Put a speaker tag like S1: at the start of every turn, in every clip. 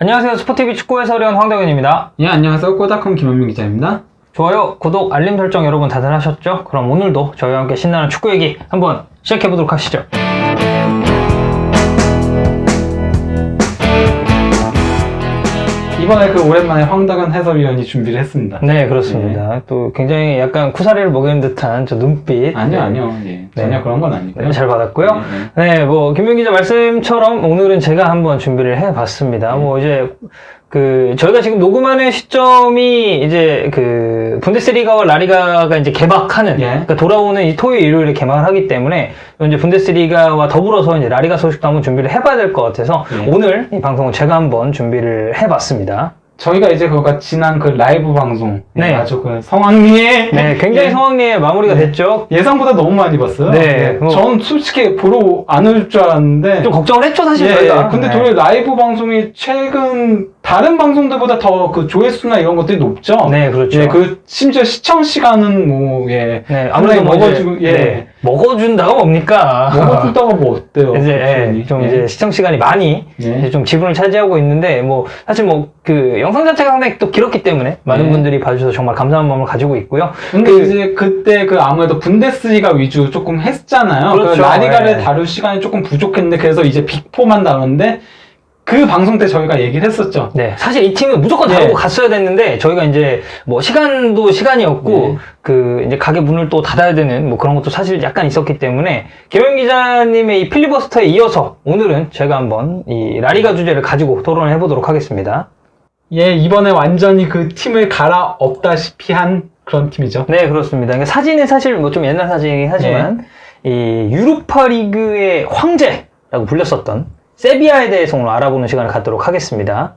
S1: 안녕하세요. 스포티비 축구 해설위원 황덕현입니다.
S2: 예, 안녕하세요. 꼬다컴 김원민 기자입니다.
S1: 좋아요, 구독, 알림 설정 여러분 다들 하셨죠? 그럼 오늘도 저희와 함께 신나는 축구 얘기 한번 시작해 보도록 하시죠.
S2: 이번에 그 오랜만에 황다근 해설위원이 준비를 했습니다.
S1: 네, 그렇습니다. 또 굉장히 약간 쿠사리를 먹이는 듯한 저 눈빛.
S2: 아니요,
S1: 네.
S2: 아니요. 예, 전혀
S1: 네.
S2: 그런 건 아니고요.
S1: 네, 잘 받았고요.
S2: 네,
S1: 네, 뭐 김민 기자 말씀처럼 오늘은 제가 한번 준비를 해봤습니다.
S2: 네.
S1: 뭐 이제 그 저희가 지금 녹음하는 시점이 이제 그 분데스리가와 라리가가 이제 개막하는
S2: 예.
S1: 그러니까 돌아오는 이 토요일 일요일에 개막을 하기 때문에 이제 분데스리가와 더불어서 이제 라리가 소식도 한번 준비를 해봐야 될 것 같아서
S2: 예.
S1: 오늘 이 방송은 제가 한번 준비를 해봤습니다.
S2: 저희가 이제 그거 지난 그 라이브 방송
S1: 네.
S2: 예, 아주 그 성황리에
S1: 네, 굉장히
S2: 예,
S1: 성황리에 마무리가
S2: 네.
S1: 됐죠.
S2: 예상보다 너무 많이 봤어요.
S1: 네,
S2: 예,
S1: 뭐-
S2: 전 솔직히 보러 안 올 줄 알았는데
S1: 좀 걱정을 했죠 사실
S2: 예,
S1: 저희가.
S2: 근데
S1: 네.
S2: 도리어 라이브 방송이 최근 다른 방송들보다 더 그 조회수나 이런 것들이 높죠.
S1: 네, 그렇죠.
S2: 예, 그 심지어 시청 시간은 뭐 예,
S1: 네, 아무래도 뭐 이제,
S2: 예,
S1: 네, 먹어준다가 뭡니까?
S2: 먹어준다가 뭐 어때요?
S1: 이제 예? 좀
S2: 예.
S1: 이제 시청 시간이 많이
S2: 예.
S1: 이제 좀 지분을 차지하고 있는데 뭐 사실 뭐 그 영상 자체가 상당히 또 길었기 때문에 많은
S2: 네.
S1: 분들이 봐주셔서 정말 감사한 마음을 가지고 있고요.
S2: 근데
S1: 그-
S2: 이제 그때 그 아무래도 분데스리가 위주 조금 했잖아요. 그
S1: 그렇죠.
S2: 라리가를
S1: 예.
S2: 다룰 시간이 조금 부족했는데 그래서 이제 빅포만 다뤘는데 그 방송 때 저희가 얘기를 했었죠.
S1: 네, 사실 이 팀은 무조건
S2: 네.
S1: 다루고 갔어야 됐는데 저희가 이제 뭐 시간도 시간이었고
S2: 네.
S1: 그 이제 가게 문을 또 닫아야 되는 뭐 그런 것도 사실 약간 있었기 때문에 김현 기자님의 이 필리버스터에 이어서 오늘은 제가 한번 이 라리가 주제를 가지고 토론을 해보도록 하겠습니다.
S2: 예, 이번에 완전히 그 팀을 갈아엎다시피 한 그런 팀이죠.
S1: 네, 그렇습니다. 그러니까 사진은 사실 뭐 좀 옛날 사진이긴 하지만 이 유로파 리그의 황제라고 불렸었던 세비야에 대해서 오늘 알아보는 시간을 갖도록 하겠습니다.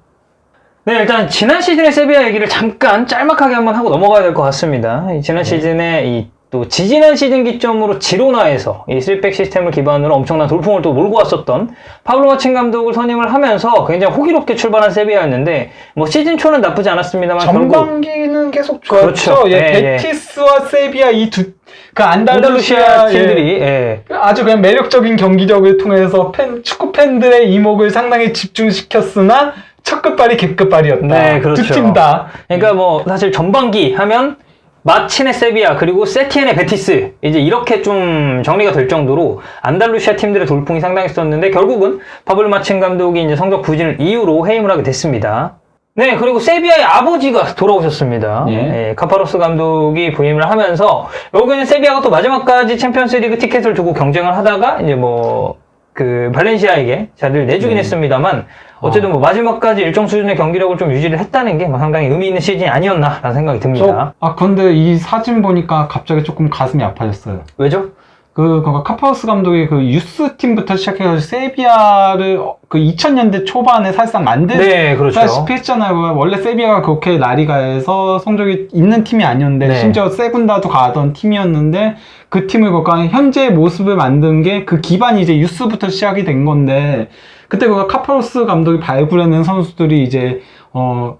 S1: 네, 일단 지난 시즌의 세비야 얘기를 잠깐 짤막하게 한번 하고 넘어가야 될 것 같습니다. 이 지난 시즌에 이 또 지지난 시즌 기점으로 지로나에서 이 3백 시스템을 기반으로 엄청난 돌풍을 또 몰고 왔었던 파블로 마친 감독을 선임을 하면서 굉장히 호기롭게 출발한 세비야였는데 뭐 시즌 초는 나쁘지 않았습니다만 결국
S2: 전반기는 계속
S1: 그렇죠.
S2: 좋았죠. 예,
S1: 예, 예.
S2: 베티스와 세비야 이두 그
S1: 안달루시아
S2: 안달루시아 예,
S1: 팀들이 예,
S2: 아주 그냥 매력적인 경기력을 통해서 팬, 축구 팬들의 이목을 상당히 집중시켰으나 첫 끝발이 개끝발이었다.
S1: 네, 그렇죠.
S2: 두팀 다.
S1: 그러니까 뭐 사실 전반기 하면 마친의 세비야 그리고 세티엔의 베티스 이제 이렇게 좀 정리가 될 정도로 안달루시아 팀들의 돌풍이 상당했었는데 결국은 파블 마친 감독이 이제 성적 부진을 이유로 해임을 하게 됐습니다. 네 그리고 세비야의 아버지가 돌아오셨습니다.
S2: 예.
S1: 예, 카파로스 감독이 부임을 하면서 여기는 세비야가 또 마지막까지 챔피언스리그 티켓을 두고 경쟁을 하다가 이제 뭐 그 발렌시아에게 자리를 내주긴
S2: 네.
S1: 했습니다만 어쨌든 뭐 마지막까지 일정 수준의 경기력을 좀 유지를 했다는 게뭐 상당히 의미 있는 시즌이 아니었나라는 생각이 듭니다.
S2: 저, 아, 근데 이 사진 보니까 갑자기 조금 가슴이 아파졌어요.
S1: 왜죠?
S2: 그, 그 카파우스 감독이 그 유스 팀부터 시작해가지고 세비야를 어, 그 2000년대 초반에 사실상 만들
S1: 네, 그렇죠.
S2: 다시피 했잖아요. 그 원래 세비야가 그렇게 라리가에서 성적이 있는 팀이 아니었는데
S1: 네.
S2: 심지어 세군다도 가던 팀이었는데 그 팀을 그까 현재의 모습을 만든 게 그 기반이 이제 유스부터 시작이 된 건데 그때 그 카파로스 감독이 발굴해낸 선수들이 이제 어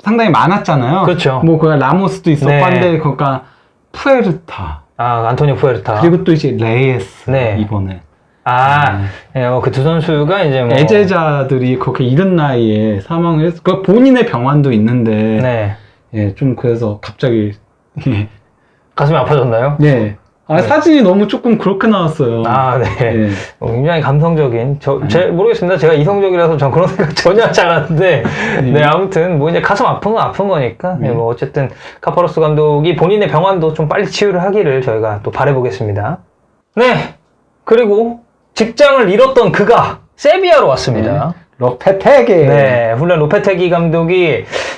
S2: 상당히 많았잖아요.
S1: 그렇죠.
S2: 뭐그 라모스도 있었고
S1: 네.
S2: 한데 그니까 푸에르타
S1: 아, 안토니오 푸에르타.
S2: 그리고 또 이제 레이에스
S1: 네.
S2: 이번에
S1: 아, 예, 그두 선수가 이제 뭐.
S2: 애제자들이 그렇게 이른 나이에 사망을 했. 그 본인의 병환도 있는데
S1: 네.
S2: 예, 좀 그래서 갑자기 예.
S1: 가슴이 아파졌나요?
S2: 예. 아,
S1: 네.
S2: 사진이 너무 조금 그렇게 나왔어요.
S1: 아, 네.
S2: 예.
S1: 어, 굉장히 감성적인. 저, 제, 모르겠습니다. 제가 이성적이라서 전 그런 생각 전혀 하지 않았는데. 네, 아무튼, 뭐 이제 가슴 아픈 건 아픈 거니까. 네,
S2: 네.
S1: 뭐 어쨌든, 카파로스 감독이 본인의 병환도 좀 빨리 치유를 하기를 저희가 또 바라보겠습니다. 네. 그리고 직장을 잃었던 그가 세비야로 왔습니다.
S2: 로페테게.
S1: 네. 훌란 로페테기 감독이 참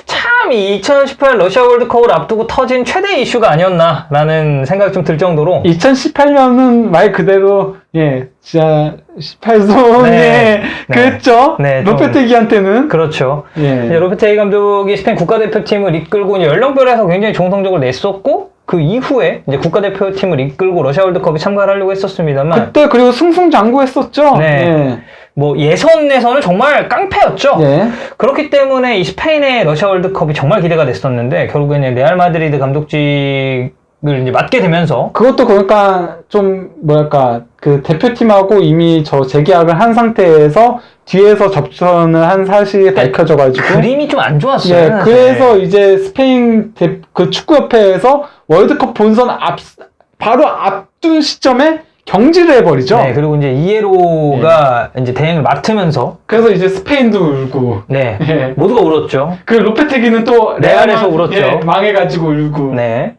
S1: 이 2018 러시아 월드컵을 앞두고 터진 최대 이슈가 아니었나라는 생각이 좀 들 정도로
S2: 2018년은 말 그대로 예, 진짜 18손에
S1: 네.
S2: 그랬죠.
S1: 네, 좀-
S2: 로페테기한테는
S1: 그렇죠.
S2: 예.
S1: 이제 로페테이 감독이 스페인 국가대표팀을 이끌고 연령별에서 굉장히 성적을 냈었고 그 이후에 이제 국가대표팀을 이끌고 러시아 월드컵에 참가를 하려고 했었습니다만
S2: 그때 그리고 승승장구했었죠.
S1: 네. 뭐 예선에서는 정말 깡패였죠.
S2: 예. 예.
S1: 그렇기 때문에 이 스페인의 러시아 월드컵이 정말 기대가 됐었는데 결국에는 레알 마드리드 감독직 이제 맡게 되면서
S2: 그것도 그러니까 좀 뭐랄까 그 대표팀하고 이미 저 재계약을 한 상태에서 뒤에서 접선을 한 사실이 밝혀져가지고
S1: 그림이 좀 안 좋았어요.
S2: 예. 그래서 이제 스페인 대, 그 축구협회에서 월드컵 본선 앞 바로 앞둔 시점에 경질을 해버리죠.
S1: 네, 그리고 이제 이에로가 이제 대행을 맡으면서
S2: 그래서 이제 스페인도 울고
S1: 네
S2: 예.
S1: 모두가 울었죠.
S2: 그 로페테기는 또
S1: 레알에서
S2: 레알만-
S1: 울었죠.
S2: 예, 망해가지고 울고.
S1: 네,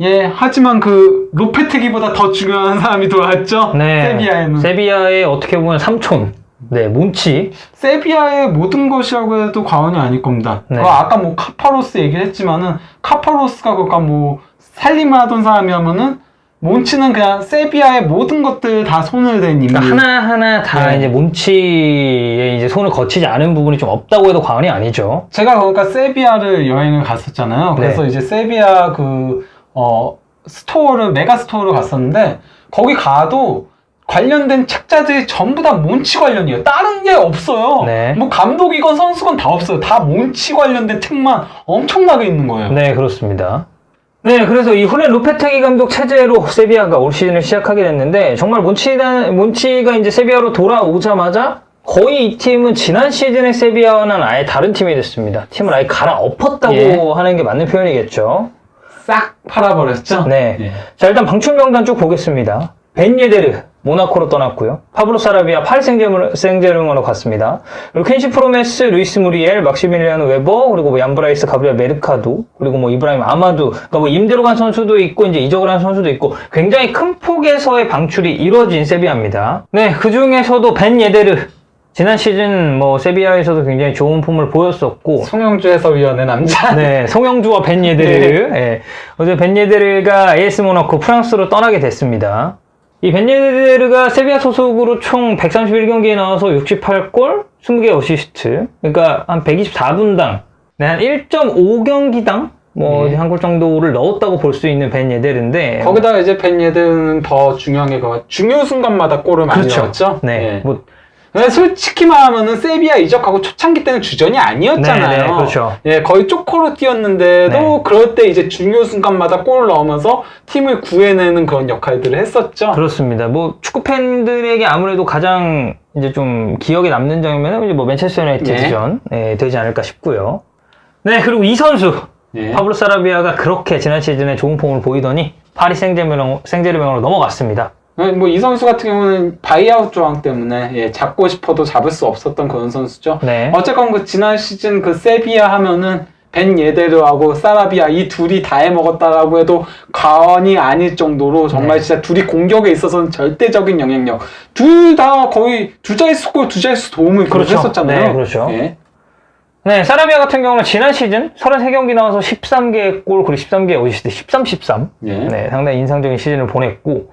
S2: 예, 하지만 그 로페테기보다 더 중요한 사람이 돌아왔죠.
S1: 네.
S2: 세비야에는.
S1: 세비야의 어떻게 보면 삼촌, 네 몬치,
S2: 세비야의 모든 것이라고 해도 과언이 아닐 겁니다.
S1: 네.
S2: 그 아까 뭐 카파로스 얘기를 했지만은 카파로스가 그니까 뭐 살림을 하던 사람이라면은 몬치는 그냥 세비야의 모든 것들 다 손을 댄 인물.
S1: 그러니까 하나 하나 다
S2: 네.
S1: 이제 몬치의 이제 손을 거치지 않은 부분이 좀 없다고 해도 과언이 아니죠.
S2: 제가 그러니까 세비야를 여행을 갔었잖아요. 그래서
S1: 네.
S2: 이제 세비야 그, 어, 스토어를, 메가 스토어를 갔었는데, 거기 가도 관련된 책자들이 전부 다 몬치 관련이에요. 다른 게 없어요.
S1: 네.
S2: 뭐 감독이건 선수건 다 없어요. 다 몬치 관련된 책만 엄청나게 있는 거예요.
S1: 네, 그렇습니다. 네, 그래서 이 후레 루페테기 감독 체제로 세비야가 올 시즌을 시작하게 됐는데 정말 몬치가 몬치가 이제 세비야로 돌아오자마자 거의 이 팀은 지난 시즌의 세비야와는 아예 다른 팀이 됐습니다. 팀을 아예 갈아엎었다고
S2: 예.
S1: 하는 게 맞는 표현이겠죠.
S2: 싹 팔아버렸죠?
S1: 네.
S2: 예.
S1: 자, 일단 방출 명단 쭉 보겠습니다. 벤 예데르, 모나코로 떠났고요. 파브로 사라비아, 파리 생제르- 생제르맹으로 갔습니다. 그리고 켄시 프로메스, 루이스 무리엘, 막시밀리아노 웨버, 그리고 뭐 얀브라이스, 가브리엘 메르카도, 그리고 뭐 이브라임 아마두, 그러니까 뭐 임대로 간 선수도 있고 이제 이적을 한 선수도 있고 굉장히 큰 폭에서의 방출이 이루어진 세비야입니다. 네, 그 중에서도 벤 예데르 지난 시즌 뭐 세비야에서도 굉장히 좋은 폼을 보였었고
S2: 송영주 해설위원의 남자.
S1: 네, 송영주와 벤 예데르. 예. 어제 벤 예데르가 AS 모나코 프랑스로 떠나게 됐습니다. 이 벤 예데르가 세비야 소속으로 총 131경기에 나와서 68골, 20개 어시스트. 그러니까 한 124분당, 네, 한 1.5경기당 뭐
S2: 네.
S1: 한골 정도를 넣었다고 볼 수 있는 벤 예데르인데
S2: 거기다가 이제 벤 예드는 더 중요한 게 그거 중요 순간마다 골을 많이
S1: 그렇죠.
S2: 넣었죠?
S1: 네.
S2: 예.
S1: 뭐
S2: 근데 솔직히 말하면은 세비야 이적하고 초창기 때는 주전이 아니었잖아요.
S1: 네, 네, 그렇죠.
S2: 예, 거의 쪼코로 뛰었는데도
S1: 네.
S2: 그럴 때 이제 중요 순간마다 골을 넣으면서 팀을 구해내는 그런 역할들을 했었죠.
S1: 그렇습니다. 뭐 축구 팬들에게 아무래도 가장 이제 좀 기억에 남는 장면은 이제 뭐 맨체스터 유나이티드전 예, 되지 않을까 싶고요. 네 그리고 이 선수
S2: 예.
S1: 파블로 사라비아가 그렇게 지난 시즌에 좋은 폼을 보이더니 파리 생제르맹 생제르맹으로 넘어갔습니다.
S2: 뭐 이 선수 같은 경우는 바이아웃 조항 때문에 예, 잡고 싶어도 잡을 수 없었던 그런 선수죠.
S1: 네.
S2: 어쨌건 그 지난 시즌 그 세비야 하면은 벤 예데르하고 사라비아 이 둘이 다 해먹었다라고 해도 과언이 아닐 정도로 정말
S1: 네.
S2: 진짜 둘이 공격에 있어서는 절대적인 영향력. 둘 다 거의 두 자릿수 골, 두 자릿수 도움을
S1: 그렇죠.
S2: 했었잖아요.
S1: 네, 그렇죠.
S2: 예.
S1: 네, 사라비아 같은 경우는 지난 시즌 33경기 나와서 13개 골 그리고 13개 어시스트 13, 13.
S2: 예.
S1: 네, 상당히 인상적인 시즌을 보냈고,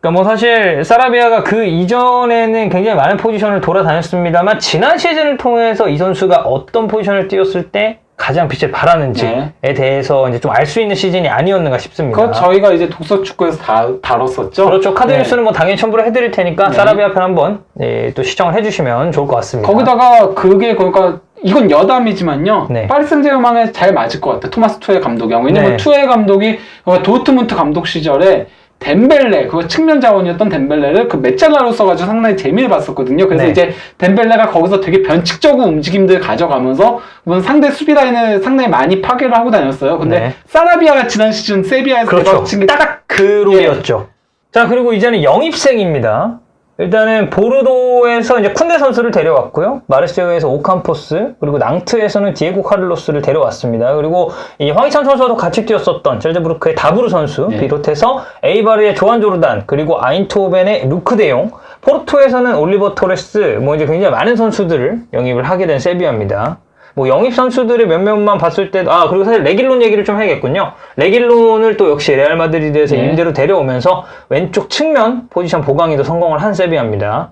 S1: 그러니까 뭐 사실 사라비아가 그 이전에는 굉장히 많은 포지션을 돌아다녔습니다만 지난 시즌을 통해서 이 선수가 어떤 포지션을 뛰었을 때 가장 빛을 발하는지에 대해서 이제 좀 알 수 있는 시즌이 아니었는가 싶습니다.
S2: 그거 저희가 이제 독서 축구에서 다 다뤘었죠.
S1: 그렇죠. 카드
S2: 네.
S1: 뉴스는 뭐 당연히 첨부를 해드릴 테니까
S2: 네.
S1: 사라비아 편 한번 예, 또 시청을 해주시면 좋을 것 같습니다.
S2: 거기다가 그게 그러니까 이건 여담이지만요.
S1: 네.
S2: 파리 생제르맹에 잘 맞을 것 같아. 토마스 투에 감독이랑. 왜냐면
S1: 네.
S2: 투에 감독이 어, 도트문트 감독 시절에 덴벨레 그거 측면 자원이었던 덴벨레를 그 메짤라로 써가지고 상당히 재미를 봤었거든요. 그래서
S1: 네.
S2: 이제 덴벨레가 거기서 되게 변칙적인 움직임들 가져가면서 물론 상대 수비 라인을 상당히 많이 파괴를 하고 다녔어요. 근데
S1: 네.
S2: 사라비아가 지난 시즌 세비야에서
S1: 그렇죠.
S2: 친 게-
S1: 딱그 롤이었죠. 자, 그리고 이제는 영입생입니다. 일단은 보르도에서 이제 쿤데 선수를 데려왔고요. 마르세유에서 오캄포스, 그리고 낭트에서는 디에고 카를로스를 데려왔습니다. 그리고 이 황희찬 선수와도 같이 뛰었었던 젤제부르크의 다부르 선수
S2: 네.
S1: 비롯해서 에이바르의 조한 조르단, 그리고 아인토벤의 루크 데용, 포르토에서는 올리버 토레스, 뭐 이제 굉장히 많은 선수들을 영입을 하게 된 세비야입니다. 뭐 영입 선수들의 몇몇만 봤을 때도 아 그리고 사실 레길론 얘기를 좀 해야겠군요. 레길론을 또 역시 레알 마드리드에서
S2: 네.
S1: 임대로 데려오면서 왼쪽 측면 포지션 보강에도 성공을 한 세비야입니다.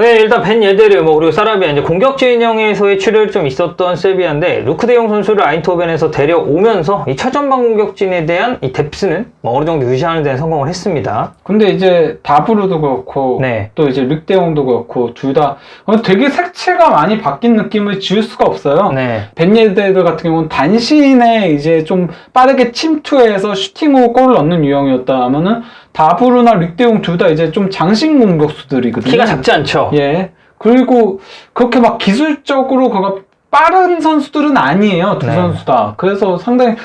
S1: 네, 일단 벤 예데르, 뭐, 그리고 사라비아, 이제 공격 진영에서의 출혈이 좀 있었던 세비야인데, 루크 데용 선수를 아인토벤에서 데려오면서 이 최전방 공격진에 대한 이 뎁스는 뭐 어느 정도 유지하는 데는 성공을 했습니다.
S2: 근데 이제 다브루도 그렇고
S1: 네.
S2: 또 이제 륵대용도 그렇고 둘 다 되게 색채가 많이 바뀐 느낌을 지울 수가 없어요.
S1: 네.
S2: 벤 예데르 같은 경우는 단신에 이제 좀 빠르게 침투해서 슈팅으로 골을 넣는 유형이었다면은 다브루나 릭대용 둘 다 이제 좀 장신 공격수들이거든요.
S1: 키가 작지 않죠?
S2: 예. 그리고 그렇게 막 기술적으로 그가 빠른 선수들은 아니에요. 두
S1: 네.
S2: 선수 다. 그래서 상당히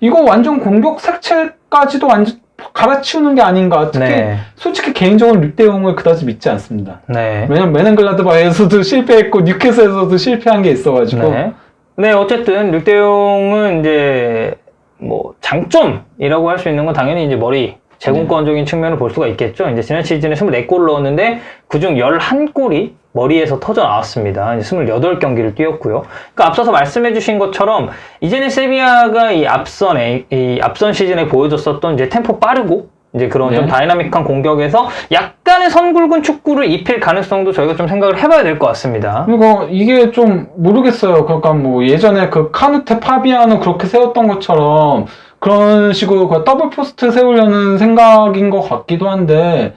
S2: 이거 완전 공격 색채까지도 완전 갈아치우는 게 아닌가. 특히
S1: 네.
S2: 솔직히 개인적으로 릭대용을 그다지 믿지 않습니다.
S1: 네.
S2: 왜냐면 메넨글라드바에서도 실패했고 뉴캐슬에서도 실패한 게 있어가지고
S1: 네. 네, 어쨌든 늑대용은 이제 뭐 장점이라고 할 수 있는 건 당연히 이제 머리 제공권적인 측면을 볼 수가 있겠죠. 이제 지난 시즌에 24골을 넣었는데 그중 11골이 머리에서 터져 나왔습니다. 이제 28경기를 뛰었고요. 그러니까 앞서서 말씀해 주신 것처럼 이제는 세비야가 이 앞선에 이 앞선 시즌에 보여줬었던 이제 템포 빠르고 이제 그런 좀
S2: 네.
S1: 다이나믹한 공격에서 약간의 선굵은 축구를 입힐 가능성도 저희가 좀 생각을 해봐야 될 것 같습니다.
S2: 그리고 이게 좀 모르겠어요. 그러니까 뭐 예전에 그 카누테 파비아노 그렇게 세웠던 것처럼 그런 식으로 그 더블 포스트 세우려는 생각인 것 같기도 한데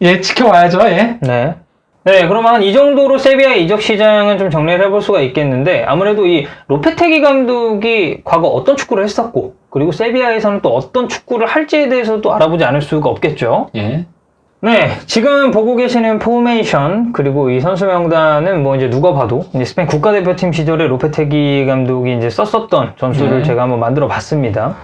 S2: 예 지켜봐야죠. 예.
S1: 네. 네, 그러면 이 정도로 세비야의 이적 시장은 좀 정리를 해볼 수가 있겠는데 아무래도 이 로페테기 감독이 과거 어떤 축구를 했었고 그리고 세비야에서는 또 어떤 축구를 할지에 대해서도 알아보지 않을 수가 없겠죠.
S2: 예.
S1: 네, 지금 보고 계시는 포메이션 그리고 이 선수 명단은 뭐 이제 누가 봐도 이제 스페인 국가대표팀 시절에 로페테기 감독이 이제 썼었던 전술을
S2: 네.
S1: 제가 한번 만들어 봤습니다.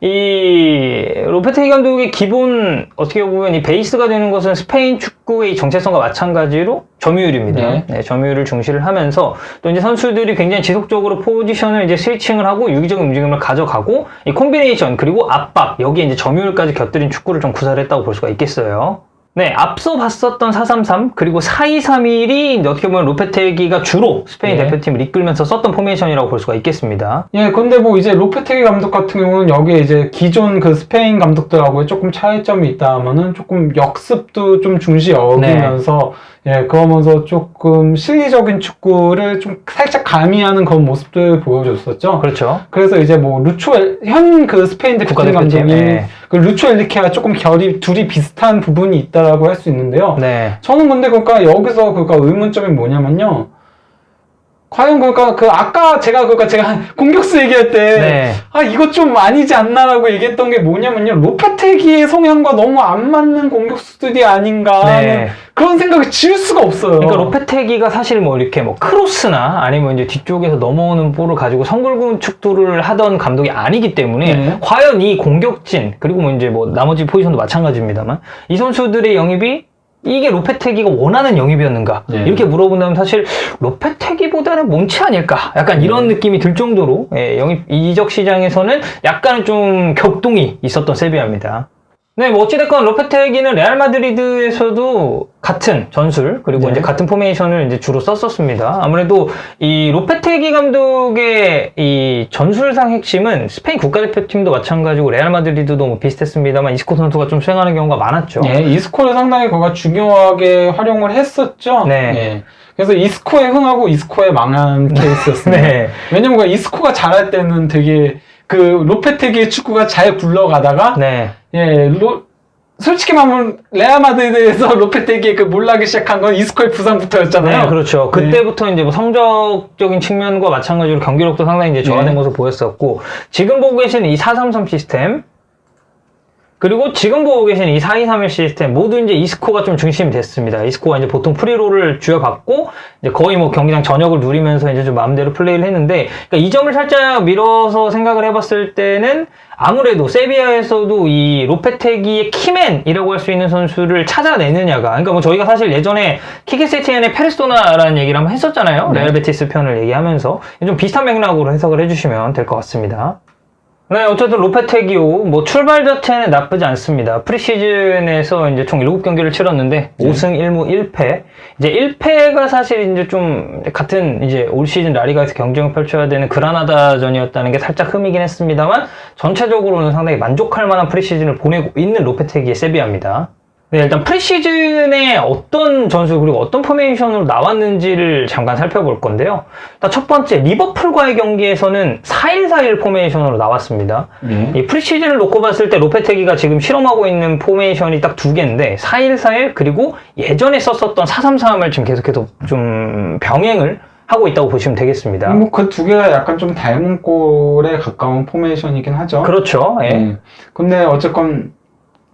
S1: 이 로페테기 감독의 기본 어떻게 보면 이 베이스가 되는 것은 스페인 축구의 정체성과 마찬가지로 점유율입니다.
S2: 네.
S1: 네, 점유율을 중시를 하면서 또 이제 선수들이 굉장히 지속적으로 포지션을 이제 스위칭을 하고 유기적인 움직임을 가져가고 이 콤비네이션 그리고 압박 여기에 이제 점유율까지 곁들인 축구를 좀 구사를 했다고 볼 수가 있겠어요. 네, 앞서 봤었던 433 그리고 4231이 어떻게 보면 로페테기가 주로 스페인
S2: 네.
S1: 대표팀을 이끌면서 썼던 포메이션이라고 볼 수가 있겠습니다.
S2: 예, 근데 뭐 이제 로페테기 감독 같은 경우는 여기에 이제 기존 그 스페인 감독들하고의 조금 차이점이 있다 하면은 조금 역습도 좀 중시 여기면서 예, 그러면서 조금 실리적인 축구를 좀 살짝 가미하는 그런 모습들 보여줬었죠.
S1: 그렇죠.
S2: 그래서 이제 뭐 루초 현 그 스페인 대표팀 감독이
S1: 예.
S2: 그 루초 엘리케와 조금 결이 둘이 비슷한 부분이 있다라고 할 수 있는데요.
S1: 네.
S2: 저는 근데 그러니까 여기서 그러니까 의문점이 뭐냐면요. 과연 그러니까 그 아까 제가 그러니까 제가 공격수 얘기할 때
S1: 네.
S2: 아 이거 좀 아니지 않나라고 얘기했던 게 뭐냐면요. 로페테기의 성향과 너무 안 맞는 공격수들이 아닌가
S1: 네.
S2: 그런 생각을 지울 수가 없어요.
S1: 그러니까 로페테기가 사실 뭐 이렇게 뭐 크로스나 아니면 이제 뒤쪽에서 넘어오는 볼을 가지고 성골근 축구를 하던 감독이 아니기 때문에
S2: 네.
S1: 과연 이 공격진 그리고 뭐 이제 뭐 나머지 포지션도 마찬가지입니다만 이 선수들의 영입이 이게 로페테기가 원하는 영입이었는가
S2: 네.
S1: 이렇게 물어본다면 사실 로페테기보다는 몬치 아닐까 약간 이런 느낌이 들 정도로 예, 영입 이적 시장에서는 약간 좀 격동이 있었던 세비야입니다. 네, 뭐 어찌됐건 로페테기는 레알 마드리드에서도 같은 전술 그리고
S2: 네.
S1: 이제 같은 포메이션을 이제 주로 썼었습니다. 아무래도 이 로페테기 감독의 이 전술상 핵심은 스페인 국가대표팀도 마찬가지고 레알 마드리드도 뭐 비슷했습니다만 이스코 선수가 좀 수행하는 경우가 많았죠.
S2: 예, 이스코를 상당히 그가 중요하게 활용을 했었죠.
S1: 네.
S2: 예. 그래서 이스코에 흥하고 이스코에 망한 케이스였습니다.
S1: 네.
S2: 왜냐면 그 이스코가 잘할 때는 되게 그 로페테기의 축구가 잘 굴러가다가
S1: 네.
S2: 예, 로, 솔직히 말하면 레알 마드리드에서 로페테기에 그 몰락이 시작한 건 이스코의 부상부터였잖아요.
S1: 네, 그렇죠.
S2: 네.
S1: 그때부터 이제 뭐 성적적인 측면과 마찬가지로 경기력도 상당히 이제 저하된
S2: 네.
S1: 모습 보였었고, 지금 보고 계시는 이 433 시스템, 그리고 지금 보고 계시는 이4231 시스템, 모두 이제 이스코가 좀 중심이 됐습니다. 이스코가 이제 보통 프리롤을 쥐어받고, 이제 거의 뭐 경기장 전역을 누리면서 이제 좀 마음대로 플레이를 했는데, 그러니까 이 점을 살짝 밀어서 생각을 해봤을 때는, 아무래도 세비야에서도 이 로페테기의 키맨이라고 할 수 있는 선수를 찾아내느냐가 그러니까 뭐 저희가 사실 예전에 키케세티엔의 페르소나라는 얘기를 한번 했었잖아요
S2: 네.
S1: 레알 베티스 편을 얘기하면서 좀 비슷한 맥락으로 해석을 해주시면 될 것 같습니다 네, 어쨌든 로페테기오 뭐 출발 자체는 나쁘지 않습니다. 프리시즌에서 이제 총 7경기를 치렀는데
S2: 네.
S1: 5승 1무 1패. 이제 1패가 사실 이제 좀 같은 이제 올 시즌 라리가에서 경쟁을 펼쳐야 되는 그라나다전이었다는 게 살짝 흠이긴 했습니다만 전체적으로는 상당히 만족할 만한 프리시즌을 보내고 있는 로페테기의 세비야입니다. 네, 일단 프리시즌에 어떤 전술 그리고 어떤 포메이션으로 나왔는지를 잠깐 살펴볼 건데요. 일단 첫 번째 리버풀과의 경기에서는 4-1-4-1 포메이션으로 나왔습니다.
S2: 네.
S1: 이 프리시즌을 놓고 봤을 때 로페테기가 지금 실험하고 있는 포메이션이 딱 두 개인데 4-1-4-1 그리고 예전에 썼었던 4-3-3을 지금 계속해서 좀 병행을 하고 있다고 보시면 되겠습니다.
S2: 뭐 그 두 개가 약간 좀 닮은 꼴에 가까운 포메이션이긴 하죠.
S1: 그렇죠. 예.
S2: 네. 근데 어쨌건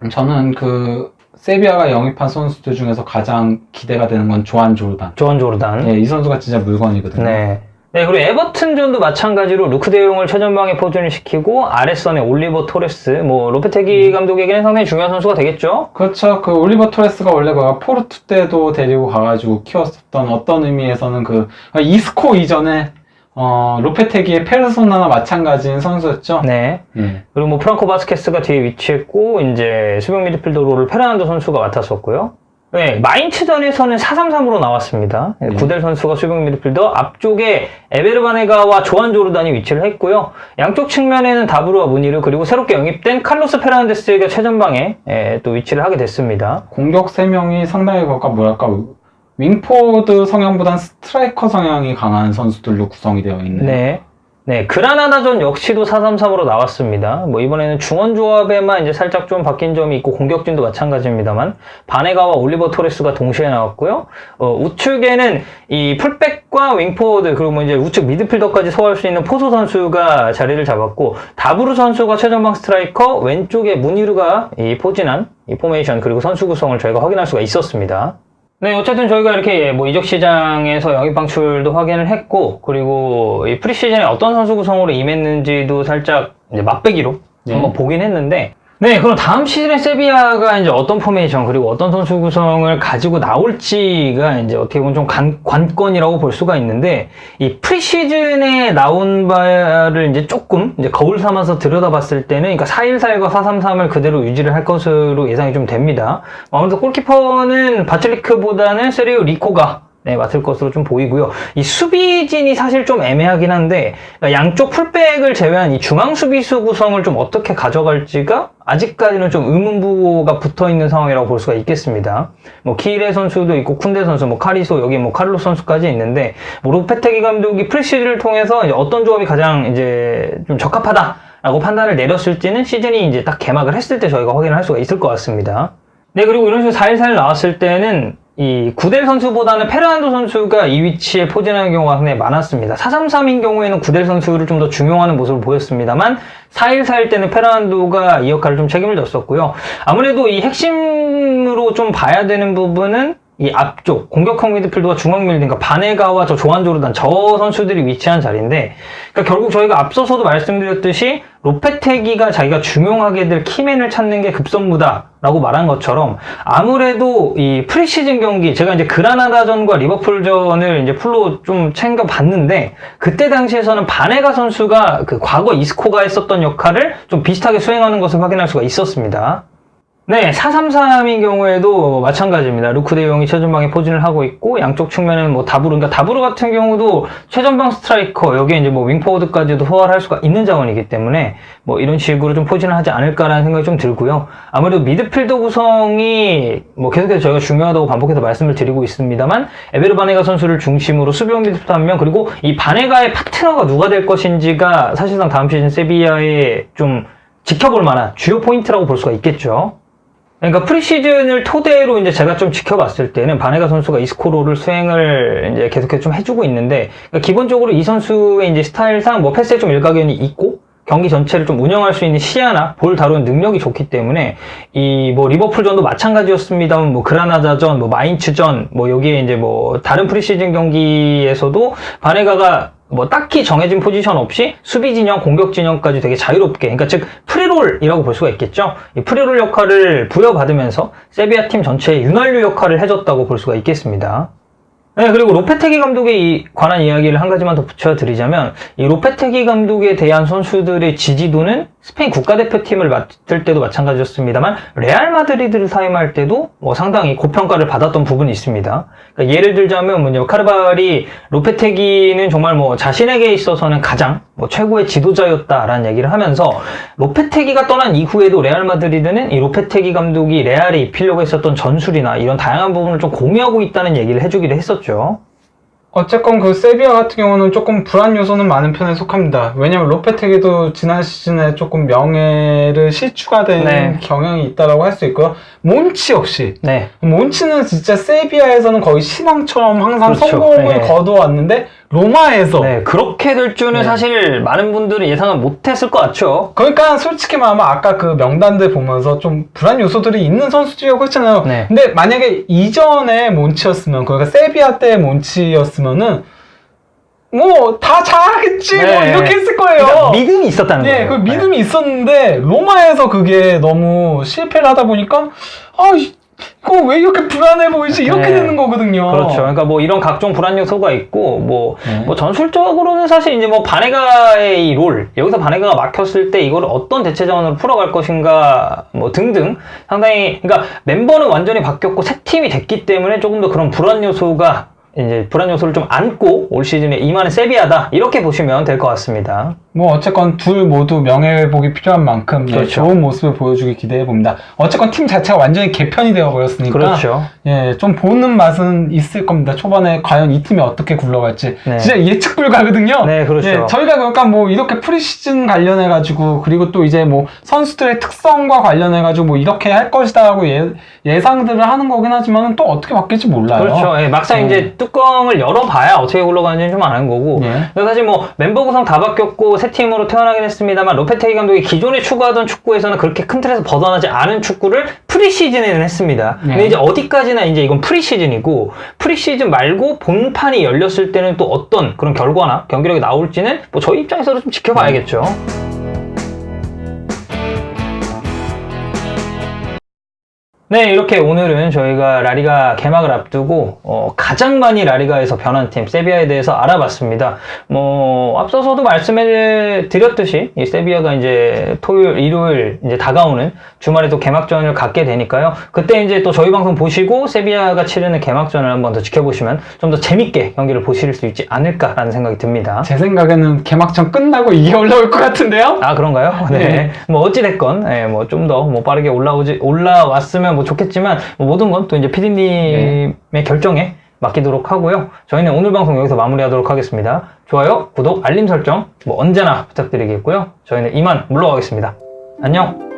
S2: 저는 그 세비야가 영입한 선수들 중에서 가장 기대가 되는 건 조한 조르단.
S1: 조한 조르단.
S2: 예, 이 선수가 진짜 물건이거든요.
S1: 네. 네, 그리고 에버튼전도 마찬가지로 루크 대용을 최전방에 포진을 시키고 아랫선에 올리버 토레스, 뭐 로페테기 감독에게는 상당히 중요한 선수가 되겠죠.
S2: 그렇죠. 그 올리버 토레스가 원래 그 포르투 때도 데리고 가가지고 키웠었던 어떤 의미에서는 그 이스코 이전에 어, 로페테기의 페르소나나 마찬가지인 선수였죠.
S1: 네.
S2: 예.
S1: 그리고 뭐 프랑코 바스케스가 뒤에 위치했고 이제 수비형 미드필더로를 페르난도 선수가 맡았었고요. 네, 마인츠전에서는 4-3-3으로 나왔습니다.
S2: 네.
S1: 구델 선수가 수비형 미드필더, 앞쪽에 에베르바네가와 조한 조르단이 위치를 했고요. 양쪽 측면에는 다브루와 무니르 그리고 새롭게 영입된 칼로스 페르난데스가 최전방에 예, 또 위치를 하게 됐습니다.
S2: 공격 3명이 상당히 뭐랄까 윙포드 성향보단 스트라이커 성향이 강한 선수들로 구성이 되어 있는
S1: 네. 네, 그라나다전 역시도 4-3-3으로 나왔습니다. 뭐 이번에는 중원 조합에만 이제 살짝 좀 바뀐 점이 있고 공격진도 마찬가지입니다만 바네가와 올리버 토레스가 동시에 나왔고요. 어, 우측에는 이 풀백과 윙포워드 그리고 뭐 이제 우측 미드필더까지 소화할 수 있는 포소 선수가 자리를 잡았고 다브루 선수가 최전방 스트라이커 왼쪽에 무니르가 이 포진한 이 포메이션 그리고 선수 구성을 저희가 확인할 수가 있었습니다. 네, 어쨌든 저희가 이렇게 뭐 이적 시장에서 영입 방출도 확인을 했고, 그리고 이 프리시즌에 어떤 선수 구성으로 임했는지도 살짝 이제 맛배기로
S2: 네.
S1: 한번 보긴 했는데, 네, 그럼 다음 시즌에 세비야가 이제 어떤 포메이션 그리고 어떤 선수 구성을 가지고 나올지가 이제 어떻게 보면 좀 관, 관건이라고 볼 수가 있는데 이 프리시즌에 나온 바를 이제 조금 이제 거울 삼아서 들여다봤을 때는 그러니까 4-1-4-1과 4-3-3을 그대로 유지를 할 것으로 예상이 좀 됩니다. 아무래도 골키퍼는 바틀리크보다는 세리오 리코가 네, 맡을 것으로 좀 보이고요. 이 수비진이 사실 좀 애매하긴 한데, 그러니까 양쪽 풀백을 제외한 이 중앙 수비수 구성을 좀 어떻게 가져갈지가 아직까지는 좀 의문부가 붙어 있는 상황이라고 볼 수가 있겠습니다. 뭐, 키레 선수도 있고, 쿤데 선수, 뭐, 카리소, 여기 뭐, 카를로 선수까지 있는데, 뭐, 로페테기 감독이 프리시즌을 통해서 어떤 조합이 가장 이제 좀 적합하다. 라고 판단을 내렸을지는 시즌이 이제 딱 개막을 했을 때 저희가 확인을 할 수가 있을 것 같습니다. 네, 그리고 이런 식으로 4-1-4-1 나왔을 때는 이 구델 선수보다는 페르난도 선수가 이 위치에 포진하는 경우가 상당히 많았습니다. 4-3-3인 경우에는 구델 선수를 좀 더 중용하는 모습을 보였습니다만 4-1-4일 때는 페르난도가 이 역할을 좀 책임을 졌었고요. 아무래도 이 핵심으로 좀 봐야 되는 부분은 이 앞쪽 공격형 미드필더가 중앙 밀딩 그러니까 바네가와 저 조한 조르단 저 선수들이 위치한 자리인데 그러니까 결국 저희가 앞서서도 말씀드렸듯이 로페테기가 자기가 중용하게 될 키맨을 찾는 게 급선무다라고 말한 것처럼 아무래도 이 프리시즌 경기 제가 이제 그라나다전과 리버풀전을 이제 풀로 좀 챙겨 봤는데 그때 당시에서는 바네가 선수가 그 과거 이스코가 했었던 역할을 좀 비슷하게 수행하는 것을 확인할 수가 있었습니다. 네, 4-3-3인 경우에도 마찬가지입니다. 루크 대용이 최전방에 포진을 하고 있고, 양쪽 측면에는 뭐 다브루, 그러니까 다브루 같은 경우도 최전방 스트라이커, 여기에 이제 뭐 윙포워드까지도 소화를 할 수가 있는 자원이기 때문에, 뭐 이런 식으로 좀 포진을 하지 않을까라는 생각이 좀 들고요. 아무래도 미드필더 구성이, 뭐 계속해서 저희가 중요하다고 반복해서 말씀을 드리고 있습니다만, 에베르 바네가 선수를 중심으로 수비형 미드필더 한 명, 그리고 이 바네가의 파트너가 누가 될 것인지가 사실상 다음 시즌 세비야의 좀 지켜볼 만한 주요 포인트라고 볼 수가 있겠죠. 그러니까 프리시즌을 토대로 이제 제가 좀 지켜봤을 때는 바네가 선수가 이스코로를 수행을 이제 계속해서 좀 해주고 있는데 그러니까 기본적으로 이 선수의 이제 스타일상 뭐 패스에 좀 일가견이 있고 경기 전체를 좀 운영할 수 있는 시야나 볼 다루는 능력이 좋기 때문에 이 뭐 리버풀전도 마찬가지였습니다만 뭐 그라나다전, 뭐 마인츠전, 뭐 여기에 이제 뭐 다른 프리시즌 경기에서도 바네가가 뭐 딱히 정해진 포지션 없이 수비 진영, 공격 진영까지 되게 자유롭게, 그러니까 즉 프리롤이라고 볼 수가 있겠죠. 이 프리롤 역할을 부여받으면서 세비야 팀 전체의 윤활유 역할을 해줬다고 볼 수가 있겠습니다. 네, 그리고 로페테기 감독에 이- 관한 이야기를 한 가지만 더 붙여드리자면, 이 로페테기 감독에 대한 선수들의 지지도는 스페인 국가대표팀을 맡을 때도 마찬가지였습니다만 레알 마드리드를 사임할 때도 뭐 상당히 고평가를 받았던 부분이 있습니다. 그러니까 예를 들자면 뭐냐 카르발이 로페테기는 정말 뭐 자신에게 있어서는 가장 뭐 최고의 지도자였다라는 얘기를 하면서 로페테기가 떠난 이후에도 레알 마드리드는 이 로페테기 감독이 레알에 입히려고 했었던 전술이나 이런 다양한 부분을 좀 공유하고 있다는 얘기를 해주기도 했었죠.
S2: 어쨌건 그 세비야 같은 경우는 조금 불안 요소는 많은 편에 속합니다. 왜냐면 로페테기도 지난 시즌에 조금 명예를 실추가 된
S1: 네.
S2: 경향이 있다라고 할 수 있고요. 몬치 역시
S1: 네.
S2: 몬치는 진짜 세비야에서는 거의 신앙처럼 항상
S1: 그렇죠.
S2: 성공을
S1: 네.
S2: 거두었는데 로마에서
S1: 네, 그렇게 될 줄은
S2: 네.
S1: 사실 많은 분들이 예상을 못했을 것 같죠.
S2: 그러니까 솔직히 말하면 아까 그 명단들 보면서 좀 불안 요소들이 있는 선수들이라고 했잖아요.
S1: 네.
S2: 근데 만약에 이전에 몬치였으면 그러니까 세비야 때 몬치였으면은 뭐 다 잘하겠지 뭐
S1: 네.
S2: 이렇게 했을 거예요.
S1: 그러니까 믿음이 있었다는
S2: 네,
S1: 거예요.
S2: 그 믿음이 있었는데 로마에서 그게 너무 실패를 하다 보니까 아 이- 이거 왜 이렇게 불안해 보이지 이렇게
S1: 네.
S2: 되는 거거든요.
S1: 그렇죠. 그러니까 뭐 이런 각종 불안 요소가 있고 뭐,
S2: 네.
S1: 뭐 전술적으로는 사실 이제 뭐 바네가의 이 롤, 여기서 바네가가 막혔을 때 이걸 어떤 대체 자원으로 풀어갈 것인가 뭐 등등 상당히 그러니까 멤버는 완전히 바뀌었고 새 팀이 됐기 때문에 조금 더 그런 불안 요소가 이제 불안 요소를 좀 안고 올 시즌에 임하는 세비야다 이렇게 보시면 될 것 같습니다.
S2: 뭐 어쨌건 둘 모두 명예회복이 필요한 만큼 예,
S1: 그렇죠.
S2: 좋은 모습을 보여주길 기대해 봅니다. 어쨌건 팀 자체가 완전히 개편이 되어 버렸으니까
S1: 그렇죠.
S2: 예, 좀 보는 맛은 있을 겁니다. 초반에 과연 이 팀이 어떻게 굴러갈지
S1: 네.
S2: 진짜 예측 불가거든요.
S1: 네, 그렇죠.
S2: 예, 저희가 그러니까 뭐 이렇게 프리시즌 관련해 가지고 그리고 또 이제 뭐 선수들의 특성과 관련해 가지고 뭐 이렇게 할 것이다라고 예, 예상들을 하는 거긴 하지만 또 어떻게 바뀔지 몰라요.
S1: 그렇죠. 예, 막상
S2: 네.
S1: 이제 뚜껑을 열어봐야 어떻게 굴러가는지는 좀 아는 거고.
S2: 예.
S1: 사실 뭐 멤버 구성 다 바뀌었고 새 팀으로 태어나긴 했습니다만 로페테기 감독이 기존에 추구하던 축구에서는 그렇게 큰 틀에서 벗어나지 않은 축구를 프리시즌에는 했습니다. 근데
S2: 네.
S1: 이제 어디까지나 이제 이건 프리시즌이고 프리시즌 말고 본판이 열렸을 때는 또 어떤 그런 결과나 경기력이 나올지는 뭐 저희 입장에서도 좀 지켜봐야겠죠. 네, 이렇게 오늘은 저희가 라리가 개막을 앞두고 어, 가장 많이 라리가에서 변한 팀 세비야에 대해서 알아봤습니다. 뭐 앞서서도 말씀해 드렸듯이 이 세비야가 이제 토요일, 일요일 이제 다가오는 주말에 또 개막전을 갖게 되니까요. 그때 이제 또 저희 방송 보시고 세비야가 치르는 개막전을 한번 더 지켜보시면 좀 더 재밌게 경기를 보실 수 있지 않을까라는 생각이 듭니다.
S2: 제 생각에는 개막전 끝나고 이게 올라올 것 같은데요.
S1: 아 그런가요? 네.
S2: 네.
S1: 뭐 어찌 됐건, 예, 뭐좀 더 뭐 빠르게 올라오지 올라왔으면 뭐 좋겠지만 뭐 모든 건 또 이제 PD님의 결정에 맡기도록 하고요. 저희는 오늘 방송 여기서 마무리하도록 하겠습니다. 좋아요, 구독, 알림 설정 뭐 언제나 부탁드리겠고요. 저희는 이만 물러가겠습니다. 안녕.